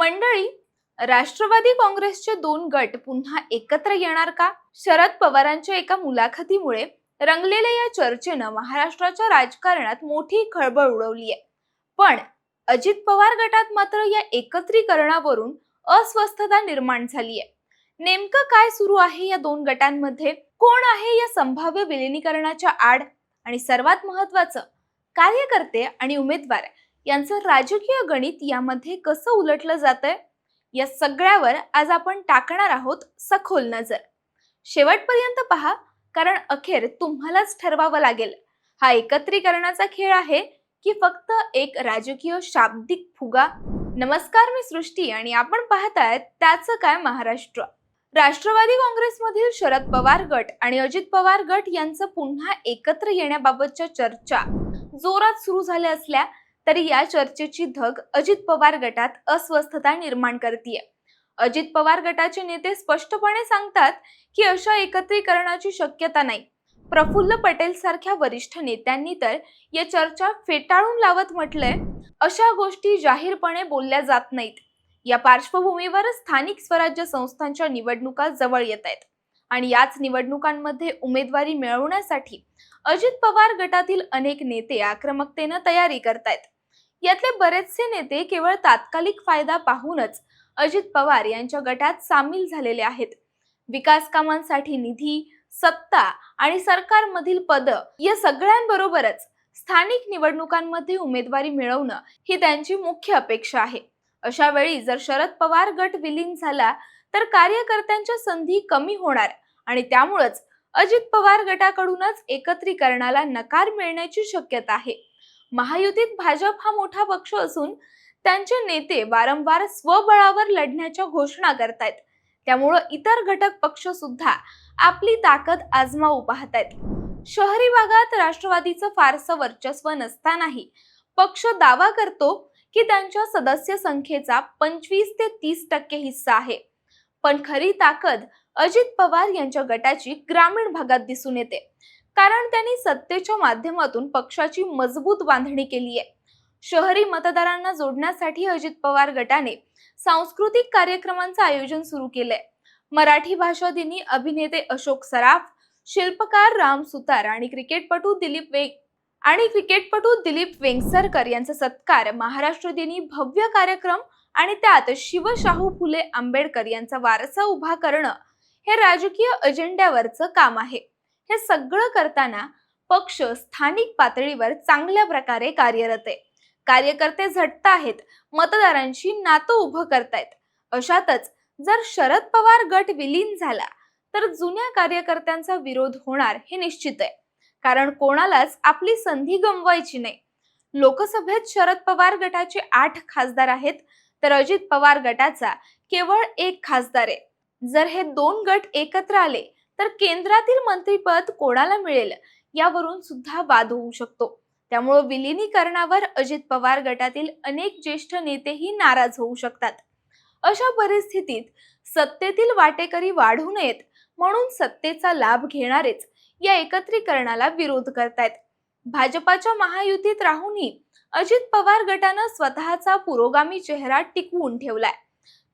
मंडळी राष्ट्रवादी काँग्रेसचे दोन गट पुन्हा एकत्र येणार का? शरद पवारांच्या एका मुलाखतीमुळे रंगलेल्या या चर्चेनं महाराष्ट्राच्या राजकारणात मोठी खळबळ उडवली आहे. पण अजित पवार गटात मात्र या एकत्रीकरणावरून अस्वस्थता निर्माण झाली आहे. नेमकं काय सुरू आहे या दोन गटांमध्ये? कोण आहे या संभाव्य विलिनीकरणाच्या आड? आणि सर्वात महत्वाचं कार्यकर्ते आणि उमेदवार यांचं राजकीय गणित यामध्ये कसं उलटलं जातंय? या सगळ्यावर आज आपण टाकणार आहोत सखोल नजर. शेवटपर्यंत पहा कारण अखेर तुम्हालाच ठरवावं लागेल. हा एकत्रीकरणाचा खेळ आहे की फक्त एक राजकीय शाब्दिक फुगा? नमस्कार मी सृष्टी आणि आपण पाहतायत त्याचं काय महाराष्ट्र. राष्ट्रवादी काँग्रेसमधील शरद पवार गट आणि अजित पवार गट यांचं पुन्हा एकत्र येण्याबाबतच्या चर्चा जोरात सुरू झाल्या असल्या तरी या चर्चेची धग अजित पवार गटात अस्वस्थता निर्माण करते अजित पवार गटाचे नेते स्पष्टपणे सांगतात की अशा एकत्रीकरणाची शक्यता नाही. प्रफुल्ल पटेल सारख्या वरिष्ठ नेत्यांनी तर या चर्चा फेटाळून लावत म्हटलंय अशा गोष्टी जाहीरपणे बोलल्या जात नाहीत. या पार्श्वभूमीवर स्थानिक स्वराज्य संस्थांच्या निवडणुका जवळ येत आहेत. आणि याच निवडणुकांमध्ये उमेदवारी मिळवण्यासाठी अजित पवार गटातील अनेक नेते आक्रमकतेनं तयारी करतायत. यातले बरेचसे नेते केवळ तात्कालिक फायदा पाहूनच अजित पवार यांच्या गटात सामील झालेले आहेत. विकास कामांसाठी निधी सत्ता आणि सरकारमधील पद या सगळ्यांबरोबरच स्थानिक निवडणुकांमध्ये उमेदवारी मिळवणं ही त्यांची मुख्य अपेक्षा आहे. अशा वेळी जर शरद पवार गट विलीन झाला तर कार्यकर्त्यांच्या संधी कमी होणार आणि त्यामुळंच अजित पवार गटाकडूनच एकत्रीकरणाला नकार मिळण्याची शक्यता आहे. महायुतीत भाजप हा मोठा पक्ष असून त्यांचे नेते वारंवार स्वबळावर लढण्याच्या घोषणा करतायत. त्यामुळं इतर घटक पक्ष सुद्धा आपली ताकद आजमावू पाहतायत. शहरी भागात राष्ट्रवादीचं फारसं वर्चस्व नसतानाही पक्ष दावा करतो की त्यांच्या सदस्य संख्येचा पंचवीस ते तीस टक्के हिस्सा आहे. पण खरी ताकद अजित पवार यांच्या गटाची ग्रामीण भागात दिसून येते. कारण त्यांनी सत्तेच्या माध्यमातून पक्षाची मजबूत बांधणी केली आहे. शहरी मतदारांना जोडण्यासाठी अजित पवार गटाने सांस्कृतिक कार्यक्रमांचं आयोजन सुरू केलंय. मराठी भाषा दिनी अभिनेते अशोक सराफ शिल्पकार राम सुतार आणि क्रिकेटपटू दिलीप वेग आणि क्रिकेटपटू दिलीप वेंगसरकर यांचा सत्कार महाराष्ट्र दिनी भव्य कार्यक्रम आणि त्यात शिवशाहू फुले आंबेडकर यांचा वारसा उभा करणं हे राजकीय अजेंड्यावरचं काम आहे. हे सगळं करताना पक्ष स्थानिक पातळीवर चांगल्या प्रकारे कार्यरत आहे. कार्यकर्ते झटत आहेत मतदारांशी नातं उभं करतायत. अशातच जर शरद पवार गट विलीन झाला तर जुन्या कार्यकर्त्यांचा विरोध होणार हे निश्चित आहे. कारण कोणालाच आपली संधी गमवायची नाही. लोकसभेत शरद पवार गटाचे आठ खासदार आहेत तर अजित पवार गटाचा केवळ एक खासदार आहे. जर हे दोन गट एकत्र आले तर केंद्रातील मंत्रीपद कोणाला मिळेल? यावरून सुद्धा वाद होऊ शकतो. त्यामुळे विलिनीकरणावर अजित पवार गटातील अनेक ज्येष्ठ नेतेही नाराज होऊ शकतात. अशा परिस्थितीत सत्तेतील वाटेकरी वाढू नयेत म्हणून सत्तेचा लाभ घेणारेच या एकत्रीकरणाला विरोध करतायत. भाजपाच्या महायुतीत राहूनही अजित पवार गटानं स्वतःचा पुरोगामी चेहरा टिकवून ठेवलाय.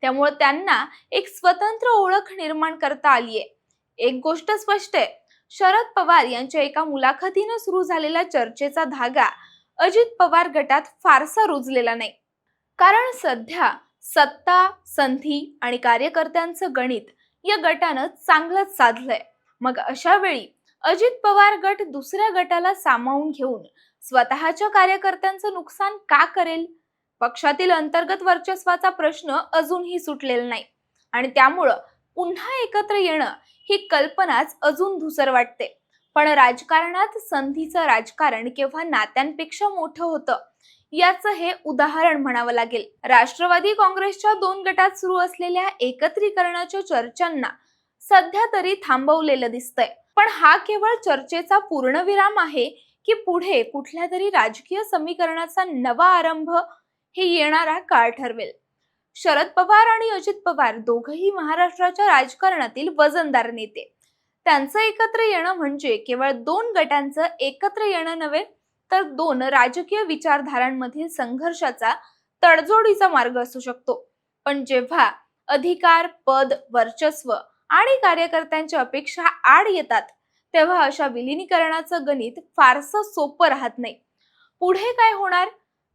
त्यामुळे त्यांना एक स्वतंत्र ओळख निर्माण करता आलीये. एक गोष्ट स्पष्ट आहे. शरद पवार यांच्या एका मुलाखतीनं सुरू झालेला चर्चेचा धागा अजित पवार गटात फारसा रुजलेला नाही. कारण सध्या सत्ता संधी आणि कार्यकर्त्यांचं गणित या गटानं चांगलंच साधलंय. मग अशा वेळी अजित पवार गट दुसऱ्या गटाला सामावून घेऊन स्वतःच्या कार्यकर्त्यांचं नुकसान का करेल? पक्षातील अंतर्गत वर्चस्वाचा प्रश्न अजूनही सुटलेला नाही. आणि त्यामुळं पुन्हा एकत्र येणं ही कल्पनाच अजून धुसर वाटते. पण राजकारणात संधीचं राजकारण केव्हा नात्यांपेक्षा मोठं होतं याचं हे उदाहरण म्हणावं लागेल. राष्ट्रवादी काँग्रेसच्या दोन गटात सुरू असलेल्या एकत्रीकरणाच्या चर्चांना सध्या तरी थांबवलेलं दिसतंय. पण हा केवळ चर्चेचा पूर्णविराम आहे की पुढे कुठल्या तरी राजकीय समीकरणाचा नवा आरंभ हे येणारा काळ ठरवेल. शरद पवार आणि अजित पवार दोघही महाराष्ट्राच्या राजकारणातील वजनदार नेते. त्यांचं एकत्र येणं म्हणजे केवळ दोन गटांचं एकत्र येणं नव्हे तर दोन राजकीय विचारधारांमधील संघर्षाचा तडजोडीचा मार्ग असू शकतो. पण जेव्हा अधिकार पद वर्चस्व आणि कार्यकर्त्यांच्या अपेक्षा आड येतात तेव्हा अशा विलिनीकरणाचं गणित फारसं सोपं राहत नाही. पुढे काय होणार?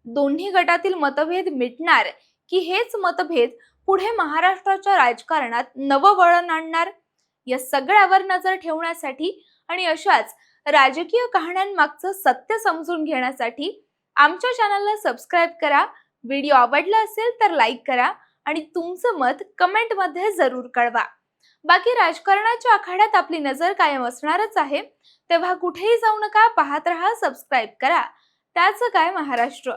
दोन्ही गटातील मतभेद मिटणार की हेच मतभेद पुढे महाराष्ट्राच्या राजकारणात नवं वळण आणणार? या सगळ्यावर नजर ठेवण्यासाठी आणि अशाच राजकीय कहाण्यांमागचं सत्य समजून घेण्यासाठी आमच्या चॅनलला सबस्क्राईब करा. व्हिडिओ आवडला असेल तर लाईक करा आणि तुमचं मत कमेंटमध्ये जरूर कळवा. बाकी राजकारणाच्या आखाड्यात आपली नजर कायम असणारच आहे. तेव्हा कुठेही जाऊ नका पाहत रहा सबस्क्राईब करा. त्याचं काय महाराष्ट्र?